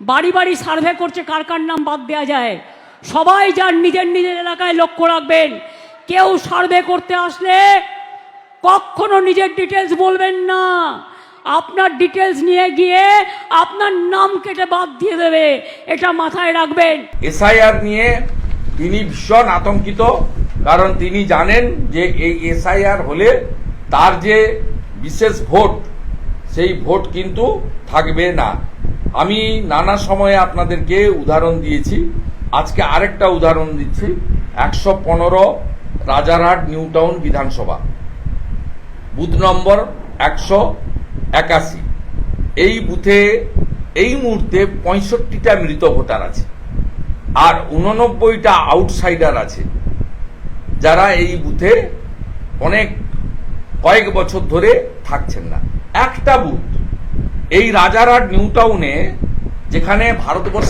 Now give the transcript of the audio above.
বাড়ি বাড়ি সার্ভে করছে কার কার নাম বাদ দেওয়া যায়। সবাই যার নিজের নিজের এলাকায় লক্ষ্য রাখবেন। কেউ সার্ভে করতে আসলে কখনো নিজের ডিটেলস বলবেন না। আপনার ডিটেলস নিয়ে গিয়ে আপনার নাম কেটে বাদ দিয়ে দেবে। এটা মাথায় রাখবেন। এসআইআর নিয়ে তিনি ভীষণ আতঙ্কিত, কারণ তিনি জানেন যে এই এসআইআর হলে তার যে বিশেষ ভোট, সেই ভোট কিন্তু থাকবে না। আমি নানা সময়ে আপনাদেরকে উদাহরণ দিয়েছি। আজকে আরেকটা উদাহরণ দিচ্ছি। একশো পনেরো রাজারহাট নিউ টাউন বিধানসভা। বুথ নম্বর একশো একাশি। এই বুথে এই মুহূর্তে পঁয়ষট্টিটা মৃত ভোটার আছে আর উননব্বইটা আউটসাইডার আছে। যারা এই বুথে অনেক কয়েক বছর ধরে থাকছেন না। একটা বুথ এই রাজারহাট নিউ টাউনে যেখানে ভারতবর্ষ